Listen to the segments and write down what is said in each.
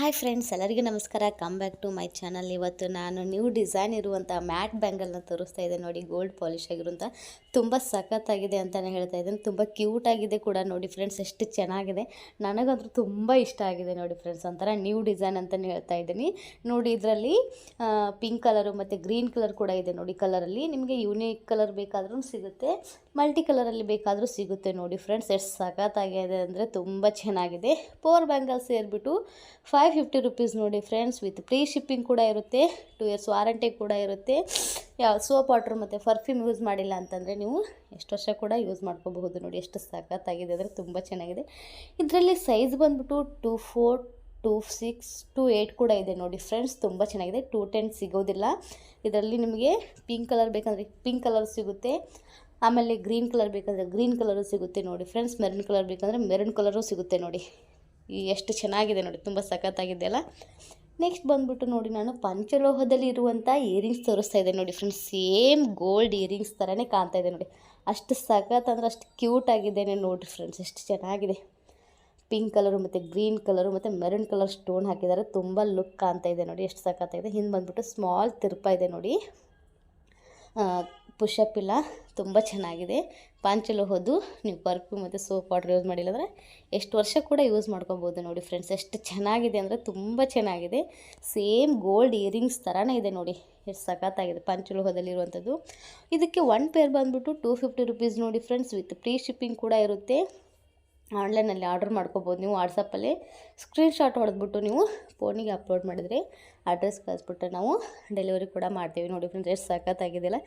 Hi friends, ಎಲ್ಲರಿಗೂ ನಮಸ್ಕಾರ. Come back to my channel ಇವತ್ತು ನಾನು ನ್ಯೂ ಡಿಸೈನ್ ಇರುವಂಥ ಮ್ಯಾಟ್ ಬ್ಯಾಂಗಲ್ನ ತೋರಿಸ್ತಾ ಇದ್ದೆ ನೋಡಿ ಗೋಲ್ಡ್ ಪಾಲಿಶ್ ಆಗಿರುವಂಥ ತುಂಬ ಸಖತ್ತಾಗಿದೆ ಅಂತಲೇ ಹೇಳ್ತಾ ಇದ್ದೀನಿ. ತುಂಬ ಕ್ಯೂಟ್ ಆಗಿದೆ ಕೂಡ ನೋಡಿ ಫ್ರೆಂಡ್ಸ್, ಎಷ್ಟು ಚೆನ್ನಾಗಿದೆ. ನನಗಂತೂ ತುಂಬ ಇಷ್ಟ ಆಗಿದೆ ನೋಡಿ ಫ್ರೆಂಡ್ಸ್, ಒಂಥರ ನ್ಯೂ ಡಿಸೈನ್ ಅಂತಲೇ ಹೇಳ್ತಾ ಇದ್ದೀನಿ. ನೋಡಿ, ಇದರಲ್ಲಿ ಪಿಂಕ್ ಕಲರು ಮತ್ತು ಗ್ರೀನ್ ಕಲರ್ ಕೂಡ ಇದೆ ನೋಡಿ ಕಲರಲ್ಲಿ ನಿಮಗೆ ಯೂನಿಕ್ ಕಲರ್ ಬೇಕಾದ್ರೂ ಸಿಗುತ್ತೆ ಮಲ್ಟಿ ಕಲರಲ್ಲಿ ಬೇಕಾದರೂ ಸಿಗುತ್ತೆ ನೋಡಿ ಫ್ರೆಂಡ್ಸ್. ಎಷ್ಟು ಸಖತ್ತಾಗಿದೆ ಅಂದರೆ ತುಂಬ ಚೆನ್ನಾಗಿದೆ. ಪೋರ್ ಬ್ಯಾಂಗಲ್ ಸೇರಿಬಿಟ್ಟು ಫೈವ್ ಫಿಫ್ಟಿ ರುಪೀಸ್ ನೋಡಿ ಫ್ರೆಂಡ್ಸ್ ವಿತ್ ಫ್ರೀ ಶಿಪ್ಪಿಂಗ್ ಕೂಡ ಇರುತ್ತೆ. ಟು ಇಯರ್ಸ್ ವಾರಂಟಿ ಕೂಡ ಇರುತ್ತೆ. ಯಾವ ಸೋಪ್ ವಾಟ್ರ್ ಮತ್ತು ಪರ್ಫ್ಯೂಮ್ ಯೂಸ್ ಮಾಡಿಲ್ಲ ಅಂತಂದರೆ ನೀವು ಎಷ್ಟು ವರ್ಷ ಕೂಡ ಯೂಸ್ ಮಾಡ್ಕೋಬಹುದು ನೋಡಿ. ಎಷ್ಟು ಸಖತ್ತಾಗಿದೆ ಅಂದರೆ ತುಂಬ ಚೆನ್ನಾಗಿದೆ. ಇದರಲ್ಲಿ ಸೈಜ್ ಬಂದ್ಬಿಟ್ಟು two four two six two eight ಕೂಡ ಇದೆ ನೋಡಿ ಫ್ರೆಂಡ್ಸ್ ತುಂಬ ಚೆನ್ನಾಗಿದೆ. ಟೂ ಟೆನ್ ಸಿಗೋದಿಲ್ಲ. ಇದರಲ್ಲಿ ನಿಮಗೆ ಪಿಂಕ್ ಕಲರ್ ಬೇಕಂದರೆ ಪಿಂಕ್ ಕಲರ್ ಸಿಗುತ್ತೆ. ಆಮೇಲೆ ಗ್ರೀನ್ ಕಲರ್ ಬೇಕಂದರೆ ಗ್ರೀನ್ ಕಲರು ಸಿಗುತ್ತೆ ನೋಡಿ ಫ್ರೆಂಡ್ಸ್ ಮೆರೂನ್ ಕಲರ್ ಬೇಕಂದರೆ ಮೆರೂನ್ ಕಲರು ಸಿಗುತ್ತೆ ನೋಡಿ. ಎಷ್ಟು ಚೆನ್ನಾಗಿದೆ ನೋಡಿ, ತುಂಬ ಸಖತ್ತಾಗಿದೆ ಅಲ್ಲ ನೆಕ್ಸ್ಟ್ ಬಂದ್ಬಿಟ್ಟು ನೋಡಿ ನಾನು ಪಂಚಲೋಹದಲ್ಲಿ ಇರುವಂಥ ಇಯರಿಂಗ್ಸ್ ತೋರಿಸ್ತಾ ಇದೆ ನೋಡಿ ಫ್ರೆಂಡ್ಸ್ ಸೇಮ್ ಗೋಲ್ಡ್ ಇಯರಿಂಗ್ಸ್ ಥರನೇ ಕಾಣ್ತಾ ಇದೆ ನೋಡಿ. ಅಷ್ಟು ಸಖತ್ ಅಂದರೆ ಅಷ್ಟು ಕ್ಯೂಟ್ ಆಗಿದ್ದೇನೆ ನೋಡಿ ಫ್ರೆಂಡ್ಸ್ ಎಷ್ಟು ಚೆನ್ನಾಗಿದೆ. ಪಿಂಕ್ ಕಲರು ಮತ್ತು ಗ್ರೀನ್ ಕಲರು ಮತ್ತು ಮೆರೂನ್ ಕಲರ್ ಸ್ಟೋನ್ ಹಾಕಿದ್ದಾರೆ, ತುಂಬ ಲುಕ್ ಕಾಣ್ತಾ ಇದೆ ನೋಡಿ, ಎಷ್ಟು ಸಖತ್ತಾಗಿದೆ. ಹಿಂದೆ ಬಂದ್ಬಿಟ್ಟು ಸ್ಮಾಲ್ ತಿರುಪ ಇದೆ ನೋಡಿ. ಪುಷಪ್ ಇಲ್ಲ, ತುಂಬ ಚೆನ್ನಾಗಿದೆ. ಪಾಂಚಲೋಹದ್ದು ನೀವು ಪರ್ಫ್ಯೂಮ್ ಮತ್ತು ಸೋಪ್ ವಾಟ್ರ್ ಯೂಸ್ ಮಾಡಿಲ್ಲ ಅಂದರೆ ಎಷ್ಟು ವರ್ಷ ಕೂಡ ಯೂಸ್ ಮಾಡ್ಕೊಬೋದು ನೋಡಿ ಫ್ರೆಂಡ್ಸ್ ಎಷ್ಟು ಚೆನ್ನಾಗಿದೆ ಅಂದರೆ ತುಂಬ ಚೆನ್ನಾಗಿದೆ. ಸೇಮ್ ಗೋಲ್ಡ್ ಇಯರಿಂಗ್ಸ್ ಥರನೇ ಇದೆ ನೋಡಿ. ಎಷ್ಟು ಸಖತ್ತಾಗಿದೆ ಪಂಚಲೋಹದಲ್ಲಿರುವಂಥದ್ದು ಇದಕ್ಕೆ ಒನ್ ಪೇರ್ ಬಂದುಬಿಟ್ಟು ಟೂ ಫಿಫ್ಟಿ ರುಪೀಸ್ ನೋಡಿ ಫ್ರೆಂಡ್ಸ್ ವಿತ್ ಫ್ರೀ ಶಿಪ್ಪಿಂಗ್ ಕೂಡ ಇರುತ್ತೆ. ಆನ್ಲೈನಲ್ಲಿ ಆರ್ಡ್ರ್ ಮಾಡ್ಕೋಬೋದು. ನೀವು ವಾಟ್ಸಪ್ಪಲ್ಲಿ ಸ್ಕ್ರೀನ್ಶಾಟ್ ಹೊಡೆದ್ಬಿಟ್ಟು ನೀವು ಫೋನಿಗೆ ಅಪ್ಲೋಡ್ ಮಾಡಿದರೆ ಅಡ್ರೆಸ್ ಕಳಿಸ್ಬಿಟ್ಟು ನಾವು ಡೆಲಿವರಿ ಕೂಡ ಮಾಡ್ತೀವಿ. ನೋಡಿ ಫ್ರೆಂಡ್ಸ್ ಎಷ್ಟು ಸಖತ್ತಾಗಿದೆಯಲ್ಲ.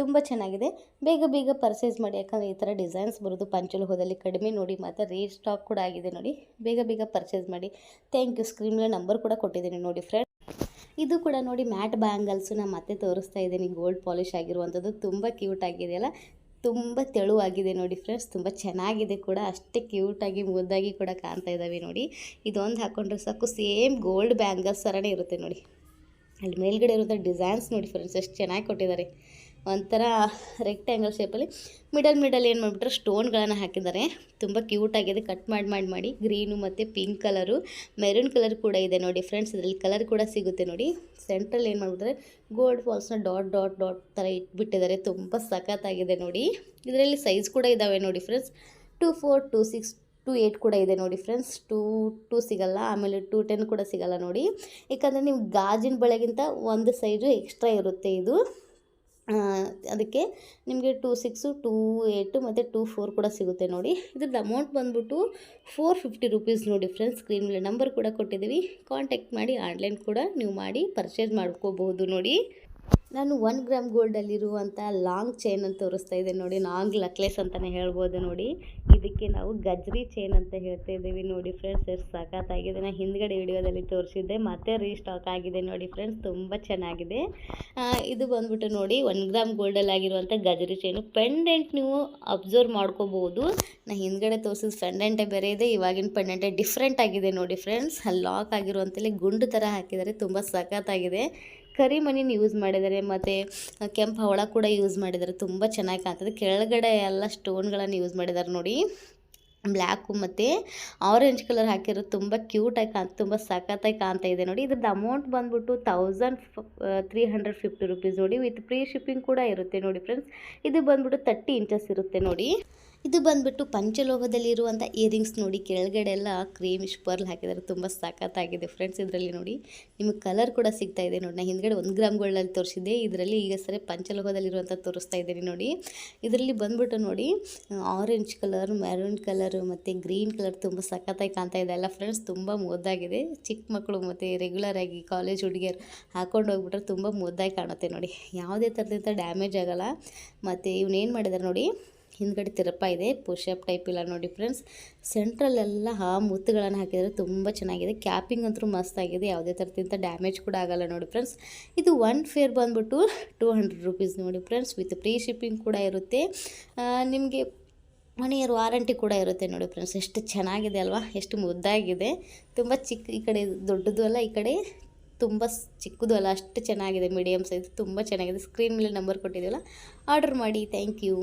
ತುಂಬ ಚೆನ್ನಾಗಿದೆ. ಬೇಗ ಬೇಗ ಪರ್ಚೇಸ್ ಮಾಡಿ. ಯಾಕಂದರೆ ಈ ಥರ ಡಿಸೈನ್ಸ್ ಬರೋದು ಪಂಚಲೋಹದಲ್ಲಿ ಕಡಿಮೆ ನೋಡಿ ಮತ್ತು ರೀಸ್ಟಾಕ್ ಕೂಡ ಆಗಿದೆ ನೋಡಿ. ಬೇಗ ಬೇಗ ಪರ್ಚೇಸ್ ಮಾಡಿ. ಥ್ಯಾಂಕ್ ಯು ಸ್ಕ್ರೀನ್ಗೆ ನಂಬರ್ ಕೂಡ ಕೊಟ್ಟಿದ್ದೀನಿ ನೋಡಿ ಫ್ರೆಂಡ್ ಇದು ಕೂಡ ನೋಡಿ ಮ್ಯಾಟ್ ಬ್ಯಾಂಗಲ್ಸು ನಾನು ಮತ್ತೆ ತೋರಿಸ್ತಾ ಇದ್ದೀನಿ. ಗೋಲ್ಡ್ ಪಾಲಿಶ್ ಆಗಿರುವಂಥದ್ದು. ತುಂಬ ಕ್ಯೂಟ್ ಆಗಿದೆಯಲ್ಲ. ತುಂಬ ತೆಳುವಾಗಿದೆ ನೋಡಿ ಫ್ರೆಂಡ್ಸ್, ತುಂಬ ಚೆನ್ನಾಗಿದೆ ಕೂಡ. ಅಷ್ಟೇ ಕ್ಯೂಟಾಗಿ ಮುದ್ದಾಗಿ ಕೂಡ ಕಾಣ್ತಾ ಇದ್ದಾವೆ ನೋಡಿ. ಇದೊಂದು ಹಾಕ್ಕೊಂಡ್ರೆ ಸಾಕು, ಸೇಮ್ ಗೋಲ್ಡ್ ಬ್ಯಾಂಗಲ್ಸ್ ಥರನೇ ಇರುತ್ತೆ ನೋಡಿ. ಅಲ್ಲಿ ಮೇಲ್ಗಡೆ ಇರುವಂಥ ಡಿಸೈನ್ಸ್ ನೋಡಿ ಫ್ರೆಂಡ್ಸ್, ಎಷ್ಟು ಚೆನ್ನಾಗಿ ಕೊಟ್ಟಿದ್ದಾರೆ. ಒಂಥರ ರೆಕ್ಟ್ಯಾಂಗಲ್ ಶೇಪಲ್ಲಿ ಮಿಡಲ್ ಮಿಡಲ್ ಏನು ಮಾಡಿಬಿಟ್ರೆ ಸ್ಟೋನ್ಗಳನ್ನು ಹಾಕಿದ್ದಾರೆ. ತುಂಬ ಕ್ಯೂಟಾಗಿದೆ ಕಟ್ ಮಾಡಿ ಮಾಡಿ ಮಾಡಿ ಗ್ರೀನು ಮತ್ತು ಪಿಂಕ್ ಕಲರು ಮೆರೂನ್ ಕಲರ್ ಕೂಡ ಇದೆ ನೋಡಿ ಫ್ರೆಂಡ್ಸ್ ಇದರಲ್ಲಿ ಕಲರ್ ಕೂಡ ಸಿಗುತ್ತೆ ನೋಡಿ. ಸೆಂಟ್ರಲ್ಲಿ ಏನು ಮಾಡಿಬಿಟ್ರೆ ಗೋಲ್ಡ್ ಫಾಲ್ಸ್ನ ಡಾಟ್ ಡಾಟ್ ಡಾಟ್ ಥರ ಇಟ್ಬಿಟ್ಟಿದ್ದಾರೆ. ತುಂಬ ಸಖತ್ತಾಗಿದೆ ನೋಡಿ. ಇದರಲ್ಲಿ ಸೈಜ್ ಕೂಡ ಇದ್ದಾವೆ ನೋಡಿ friends two four two six two eight ಕೂಡ ಇದೆ ನೋಡಿ ಫ್ರೆಂಡ್ಸ್ ಟೂ ಟೂ ಸಿಗಲ್ಲ, ಆಮೇಲೆ ಟೂ ಟೆನ್ ಕೂಡ ಸಿಗಲ್ಲ ನೋಡಿ. ಯಾಕಂದರೆ ನೀವು ಗಾಜಿನ ಬಳೆಗಿಂತ ಒಂದು ಸೈಜು ಎಕ್ಸ್ಟ್ರಾ ಇರುತ್ತೆ ಇದು. ಅದಕ್ಕೆ ನಿಮಗೆ ಟೂ ಸಿಕ್ಸು, ಟೂ ಏಯ್ಟು ಮತ್ತು ಟೂ ಫೋರ್ ಕೂಡ ಸಿಗುತ್ತೆ ನೋಡಿ. ಇದ್ರದ್ದು ಅಮೌಂಟ್ ಬಂದ್ಬಿಟ್ಟು ಫೋರ್ ಫಿಫ್ಟಿ ರುಪೀಸ್ ನೋಡಿ ಫ್ರೆಂಡ್ಸ್ ಸ್ಕ್ರೀನ್ ಮೇಲೆ ನಂಬರ್ ಕೂಡ ಕೊಟ್ಟಿದ್ದೀವಿ. ಕಾಂಟ್ಯಾಕ್ಟ್ ಮಾಡಿ ಆನ್ಲೈನ್ ಕೂಡ ನೀವು ಮಾಡಿ ಪರ್ಚೇಸ್ ಮಾಡ್ಕೋಬಹುದು ನೋಡಿ. ನಾನು ಒನ್ ಗ್ರಾಮ್ ಗೋಲ್ಡಲ್ಲಿರುವಂಥ ಲಾಂಗ್ ಚೈನ್ ಅಂತ ತೋರಿಸ್ತಾ ಇದೆ ನೋಡಿ ಲಾಂಗ್ ಲಕ್ಲೆಸ್ ಅಂತಲೇ ಹೇಳ್ಬೋದು ನೋಡಿ. ಇದಕ್ಕೆ ನಾವು ಗಜ್ರಿ ಚೈನ್ ಅಂತ ಹೇಳ್ತಾ ಇದ್ದೀವಿ ನೋಡಿ ಫ್ರೆಂಡ್ಸ್ ಎಷ್ಟು ಸಖತ್ತಾಗಿದೆ. ನಾನು ಹಿಂದ್ಗಡೆ ವಿಡಿಯೋದಲ್ಲಿ ತೋರಿಸಿದ್ದೆ, ಮತ್ತೆ ರೀಸ್ಟಾಕ್ ಆಗಿದೆ ನೋಡಿ ಫ್ರೆಂಡ್ಸ್ ತುಂಬ ಚೆನ್ನಾಗಿದೆ. ಇದು ಬಂದ್ಬಿಟ್ಟು ನೋಡಿ ಒನ್ ಗ್ರಾಮ್ ಗೋಲ್ಡಲ್ಲಾಗಿರುವಂಥ ಗಜ್ರಿ ಚೈನು ಪೆಂಡೆಂಟ್ ನೀವು ಅಬ್ಸರ್ವ್ ಮಾಡ್ಕೋಬೋದು. ನಾನು ಹಿಂದ್ಗಡೆ ತೋರಿಸಿದ ಪೆಂಡೆಂಟೇ ಬೇರೆ ಇದೆ, ಇವಾಗಿನ ಪೆಂಡೆಂಟೇ ಡಿಫ್ರೆಂಟ್ ಆಗಿದೆ ನೋಡಿ ಫ್ರೆಂಡ್ಸ್ ಲಾಕ್ ಆಗಿರುವಂಥಲ್ಲಿ ಗುಂಡು ಥರ ಹಾಕಿದ್ದಾರೆ, ತುಂಬ ಸಖತ್ತಾಗಿದೆ. ಕರಿಮಣಿನ ಯೂಸ್ ಮಾಡಿದ್ದಾರೆ ಮತ್ತು ಕೆಂಪು ಹವಳ ಕೂಡ ಯೂಸ್ ಮಾಡಿದ್ದಾರೆ ತುಂಬ ಚೆನ್ನಾಗಿ ಕಾಣ್ತದೆ. ಕೆಳಗಡೆ ಎಲ್ಲ ಸ್ಟೋನ್ಗಳನ್ನು ಯೂಸ್ ಮಾಡಿದ್ದಾರೆ ನೋಡಿ. ಬ್ಲ್ಯಾಕು ಮತ್ತು ಆರೆಂಜ್ ಕಲರ್ ಹಾಕಿರೋದು ತುಂಬ ಕ್ಯೂಟಾಗಿ ಕಾಣ್, ತುಂಬ ಸಖತ್ತಾಗಿ ಕಾಣ್ತಾ ಇದೆ ನೋಡಿ. ಇದ್ರದ್ದು ಅಮೌಂಟ್ ಬಂದ್ಬಿಟ್ಟು thousand three hundred fifty rupees ನೋಡಿ. ವಿತ್ ಫ್ರೀ ಶಿಪ್ಪಿಂಗ್ ಕೂಡ ಇರುತ್ತೆ ನೋಡಿ ಫ್ರೆಂಡ್ಸ್ ಇದು ಬಂದ್ಬಿಟ್ಟು ತರ್ಟಿ ಇಂಚಸ್ ಇರುತ್ತೆ ನೋಡಿ. ಇದು ಬಂದ್ಬಿಟ್ಟು ಪಂಚಲೋಹದಲ್ಲಿರುವಂಥ ಇಯರಿಂಗ್ಸ್ ನೋಡಿ ಕೆಳಗಡೆ ಎಲ್ಲ ಕ್ರೀಮಿಶ್ ಪರ್ಲ್ ಹಾಕಿದ್ದಾರೆ. ತುಂಬ ಸಖತ್ತಾಗಿದೆ ಫ್ರೆಂಡ್ಸ್ ಇದರಲ್ಲಿ ನೋಡಿ. ನಿಮಗೆ ಕಲರ್ ಕೂಡ ಸಿಗ್ತಾ ಇದೆ ನೋಡಿ. ನಾ ಹಿಂದ್ಗಡೆ ಒಂದು ಗ್ರಾಮ್ ಗೋಲ್ಡಲ್ಲಿ ತೋರಿಸಿದ್ದೆ. ಇದರಲ್ಲಿ ಈಗ ಸರಿ ಪಂಚಲೋಹದಲ್ಲಿರುವಂಥ ತೋರಿಸ್ತಾ ಇದ್ದೀನಿ ನೋಡಿ. ಇದರಲ್ಲಿ ಬಂದ್ಬಿಟ್ಟು ನೋಡಿ ಆರೆಂಜ್ ಕಲರ್ ಮೆರೂನ್ ಕಲರ್ ಮತ್ತು ಗ್ರೀನ್ ಕಲರ್ ತುಂಬ ಸಖತ್ತಾಗಿ ಕಾಣ್ತಾ ಇದೆ. ಎಲ್ಲ ಫ್ರೆಂಡ್ಸ್ ತುಂಬ ಮುದ್ದಾಗಿದೆ. ಚಿಕ್ಕ ಮಕ್ಕಳು ಮತ್ತು ರೆಗ್ಯುಲರಾಗಿ ಕಾಲೇಜ್ ಹುಡುಗಿಯರು ಹಾಕೊಂಡು ಹೋಗ್ಬಿಟ್ರೆ ತುಂಬ ಮುದ್ದಾಗಿ ಕಾಣುತ್ತೆ ನೋಡಿ. ಯಾವುದೇ ಥರದಿಂದ ಡ್ಯಾಮೇಜ್ ಆಗೋಲ್ಲ. ಮತ್ತು ಇವನೇನು ಮಾಡಿದ್ದಾರೆ ನೋಡಿ ಹಿಂದ್ಗಡೆ ತಿರಪ ಇದೆ ಪುಷಪ್ ಟೈಪ್ ಇಲ್ಲ ನೋಡಿ ಫ್ರೆಂಡ್ಸ್ ಸೆಂಟ್ರಲ್ಲೆಲ್ಲ ಆ ಮುತ್ತುಗಳನ್ನು ಹಾಕಿದರೆ ತುಂಬ ಚೆನ್ನಾಗಿದೆ. ಕ್ಯಾಪಿಂಗ್ ಅಂತೂ ಮಸ್ತ್ ಆಗಿದೆ. ಯಾವುದೇ ಥರದಿಂದ ಡ್ಯಾಮೇಜ್ ಕೂಡ ಆಗಲ್ಲ ನೋಡಿ ಫ್ರೆಂಡ್ಸ್ ಇದು ಒನ್ ಫೇರ್ ಬಂದ್ಬಿಟ್ಟು ಟೂ ಹಂಡ್ರೆಡ್ ರುಪೀಸ್ ನೋಡಿ ಫ್ರೆಂಡ್ಸ್ ವಿತ್ ಫ್ರೀ ಶಿಪ್ಪಿಂಗ್ ಕೂಡ ಇರುತ್ತೆ. ನಿಮಗೆ ಒನ್ ಇಯರ್ ವಾರಂಟಿ ಕೂಡ ಇರುತ್ತೆ ನೋಡಿ ಫ್ರೆಂಡ್ಸ್ ಎಷ್ಟು ಚೆನ್ನಾಗಿದೆ ಅಲ್ವಾ? ಎಷ್ಟು ಮುದ್ದಾಗಿದೆ. ತುಂಬ ಚಿಕ್ಕ ಈ ಕಡೆ ದೊಡ್ಡದು ಅಲ್ಲ, ಈ ಕಡೆ ತುಂಬ ಚಿಕ್ಕದು ಅಲ್ಲ, ಅಷ್ಟು ಚೆನ್ನಾಗಿದೆ. ಮೀಡಿಯಮ್ ಸೈಜ್ ತುಂಬ ಚೆನ್ನಾಗಿದೆ. ಸ್ಕ್ರೀನ್ ಮೇಲೆ ನಂಬರ್ ಕೊಟ್ಟಿದ್ದೀವಲ್ಲ ಆರ್ಡರ್ ಮಾಡಿ. Thank you